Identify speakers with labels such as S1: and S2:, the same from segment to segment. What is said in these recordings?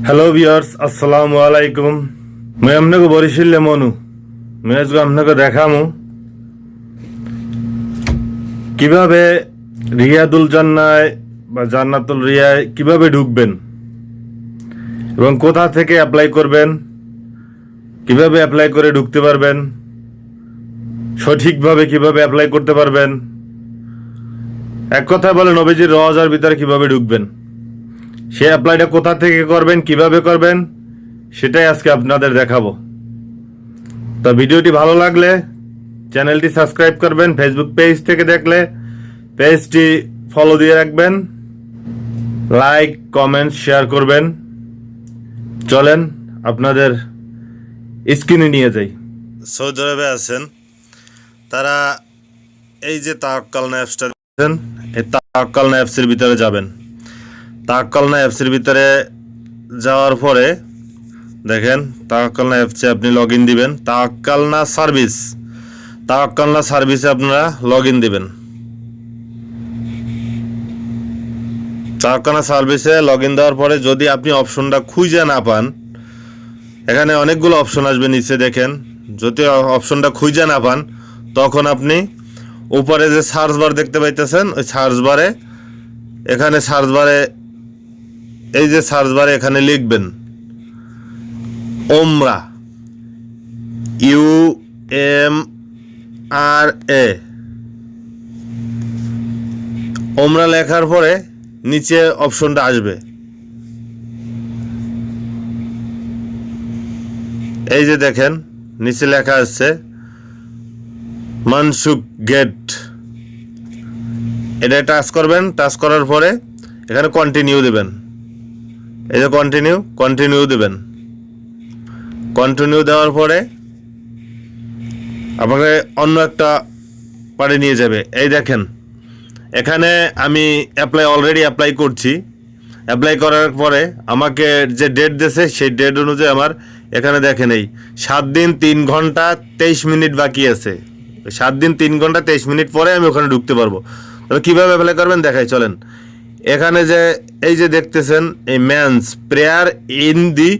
S1: Hello viewers আসসালামু আলাইকুম মুই আপনাকে বরিশিল্লে মনু মুই আজকে আপনাকে দেখামু কীভাবে রিয়াদুল জান্নায় বা জান্নাতুল রিয়ায় কীভাবে ঢুকবেন এবং কোথা থেকে অ্যাপ্লাই করবেন কীভাবে অ্যাপ্লাই করে ঢুকতে পারবেন সঠিকভাবে কীভাবে অ্যাপ্লাই করতে পারবেন এক কথা বলে নবীজির রওজার ভিতরে কীভাবে ঢুকবেন সে অ্যাপ্লাইটা কোথা থেকে করবেন, কীভাবে করবেন, সেটাই আজকে আপনাদের দেখাবো। তো ভিডিওটি ভালো লাগলে চ্যানেলটি সাবস্ক্রাইব করবেন ফেসবুক পেজ থেকে দেখলে পেজটি ফলো দিয়ে রাখবেন লাইক কমেন্ট শেয়ার করবেন। চলেন আপনাদের স্ক্রিনে নিয়ে যাই। সৌদি আরবে আছেন। তারা এই যে তাওয়াক্কালনা অ্যাপসটা এই তাওয়াক্কালনা অ্যাপসের ভিতরে যাবেন। তাক্কালনা অ্যাপসের ভিতরে যাওয়ার পরে দেখেন তাক্কালনা অ্যাপসে আপনি লগ ইন দিবেন তাক্কালনা সার্ভিস তাক্কালনা সার্ভিসে আপনারা লগ ইন দিবেন। তাক্কালনা সার্ভিসে লগ ইন দেওয়ার পরে যদি আপনি অপশনটা খুঁজে না পান, এখানে অনেকগুলো অপশন আসবে নিচে দেখেন। যদি অপশনটা খুঁজে না পান, তখন আপনি উপরে যে সার্চ বার দেখতে পাইতেছেন, ওই সার্চ বারে এখানে সার্চ বারে এই যে সার্চ বারে এখানে লিখবেন ওমরা ইউ এম আর এ ওমরা লেখার পরে নিচে অপশনটা আসবে। এই যে দেখেন, নিচে লেখা আছে মানসুক গেট এটা টাচ করবেন টাচ করার পরে এখানে কন্টিনিউ দেবেন। এই যে কন্টিনিউ কন্টিনিউ দেবেন। কন্টিনিউ দেওয়ার পরে আপনাকে অন্য একটা পারে নিয়ে যাবে। এই দেখেন, এখানে আমি অ্যাপ্লাই অলরেডি অ্যাপ্লাই করছি। অ্যাপ্লাই করার পরে আমাকে যে ডেট দিয়েছে, সেই ডেট অনুযায়ী আমার এখানে দেখেন এই সাত দিন তিন ঘণ্টা তেইশ মিনিট বাকি আছে। সাত দিন তিন ঘণ্টা তেইশ মিনিট পরে আমি ওখানে ঢুকতে পারব। তবে কীভাবে অ্যাপ্লাই করবেন? দেখাই, চলেন। এখানে যে, এই যে দেখতেছেন, এই ম্যান্স প্রেয়ার ইন দি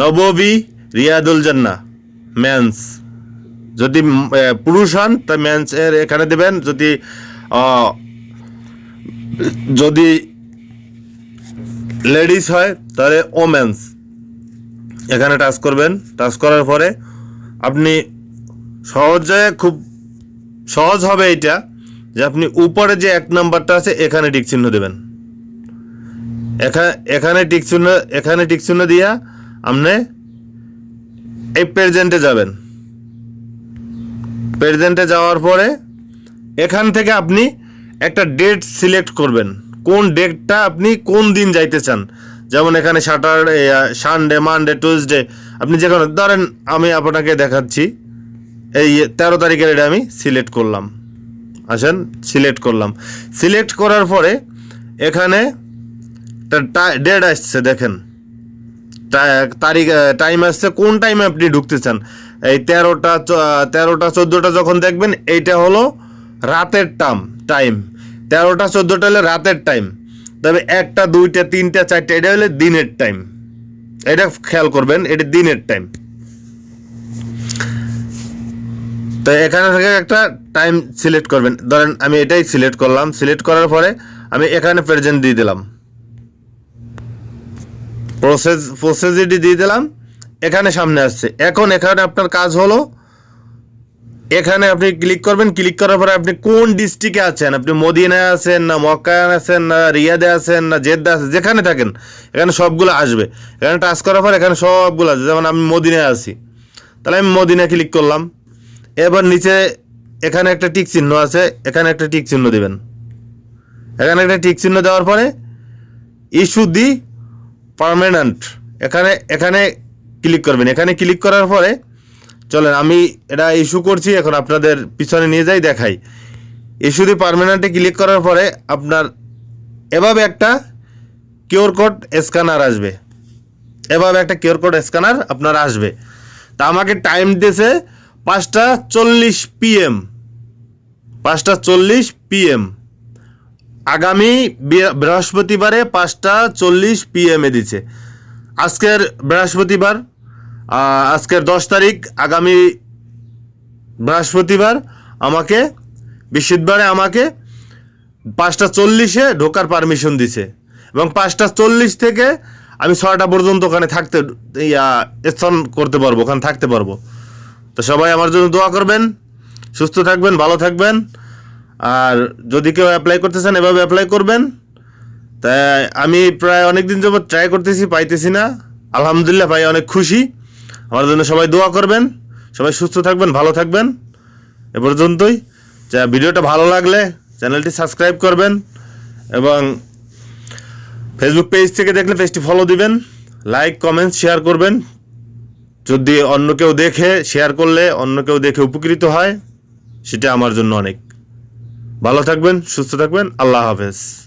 S1: নববী রিয়াদুল জান্না ম্যান্স যদি পুরুষ হন তা ম্যান্স এর এখানে দেবেন। যদি যদি লেডিস হয়, তাহলে ওমেন্স এখানে টাচ করবেন। টাচ করার পরে আপনি সহজে খুব সহজ হবে এইটা। যে আপনি উপরে যে এক নাম্বারটা আছে, এখানে টিক চিহ্ন দেবেন। এখানে এখানে টিক চিহ্ন এখানে টিক চিহ্ন দিয়া আপনি এই প্রেজেন্টে যাবেন। প্রেজেন্টে যাওয়ার পরে এখান থেকে আপনি একটা ডেট সিলেক্ট করবেন। কোন ডেটটা আপনি কোন দিন যাইতে চান। যেমন এখানে স্যাটারডে সানডে মানডে টুইসডে আপনি যে কোনো ধরেন আমি আপনাকে দেখাচ্ছি, এই তেরো তারিখের এটা আমি সিলেক্ট করলাম। আসেন সিলেক্ট করলাম। সিলেক্ট করার পরে এখানে ডেট আসছে, দেখেন। তারিখ টাইম আসছে, কোন টাইমে আপনি ঢুকতে চান? এই তেরোটা তেরোটা, চোদ্দোটা যখন দেখবেন, এইটা হলো রাতের টাম টাইম তেরোটা, চোদ্দোটা হলে রাতের টাইম তবে একটা, দুইটা, তিনটা, চারটা, এটা হলে দিনের টাইম এটা খেয়াল করবেন, এটা দিনের টাইম তো এখানে থেকে একটা টাইম সিলেক্ট করবেন। ধরেন আমি এটাই সিলেক্ট করলাম। সিলেক্ট করার পরে আমি এখানে প্রেজেন্ট দিয়ে দিলাম। প্রসেস প্রসেসিটি দিয়ে দিলাম। এখানে সামনে আসছে। এখন এখানে আপনার কাজ হলো, এখানে আপনি ক্লিক করবেন। ক্লিক করার পরে আপনি কোন ডিস্ট্রিক্টে আছেন? আপনি মদিনায় আছেন না মক্কায় আছেন না রিয়াদে আছেন না জেদ্দা আছেন? যেখানে থাকেন, এখানে সবগুলো আসবে। এখানে টাচ করার পর এখানে সবগুলো আসবে। যেমন আমি মদিনায় আছি। তাহলে আমি মদিনায় ক্লিক করলাম। এবার নিচে এখানে একটা টিক চিহ্ন আছে, এখানে একটা টিক চিহ্ন দেবেন। এখানে একটা টিক চিহ্ন দেওয়ার পরে ইস্যু দি পার্মানেন্ট এখানে এখানে ক্লিক করবেন। এখানে ক্লিক করার পরে, চলেন আমি এটা ইস্যু করছি, এখন আপনাদের পিছনে নিয়ে যাই, দেখাই। ইস্যু দি পার্মানেন্টে ক্লিক করার পরে আপনার এভাবে একটা কিউআর কোড স্ক্যানার আসবে। এভাবে একটা কিউআর কোড স্ক্যানার আপনার আসবে। তা আমাকে টাইম দিয়েছে পাঁচটা চল্লিশ পিএম। পাঁচটা চল্লিশ পিএম। আগামী বৃহস্পতিবারে পাঁচটা চল্লিশ পিএমে দিচ্ছে। আজকের বৃহস্পতিবার আজকের দশ তারিখ, আগামী বৃহস্পতিবার আমাকে, বৃহস্পতিবারে আমাকে পাঁচটা চল্লিশে ঢোকার পারমিশন দিছে এবং পাঁচটা চল্লিশ থেকে আমি ছয়টা পর্যন্ত ওখানে থাকতে, ইয়া, স্থান করতে পারব, ওখানে থাকতে পারব। তো সবাই আমার জন্য দোয়া করবেন, সুস্থ থাকবেন, ভালো থাকবেন। আর যদি কেউ অ্যাপ্লাই করতে চান, এভাবে অ্যাপ্লাই করবেন। তাই আমি প্রায় অনেক দিন যাবত ট্রাই করতেছি, পাইতেছি না। আলহামদুলিল্লাহ ভাই, অনেক খুশি। আমার জন্য সবাই দোয়া করবেন। সবাই সুস্থ থাকবেন, ভালো থাকবেন। এ পর্যন্তই। ভিডিওটা ভালো লাগলে চ্যানেলটি সাবস্ক্রাইব করবেন এবং ফেসবুক পেজ থেকে দেখলে পেজটি ফলো দিবেন। লাইক কমেন্ট শেয়ার করবেন। যদি অন্য কেউ দেখে শেয়ার করলে অন্য কেউ দেখে উপকৃত হয়, সেটা আমার জন্য অনেক। ভালো থাকবেন, সুস্থ থাকবেন, আল্লাহ হাফেজ।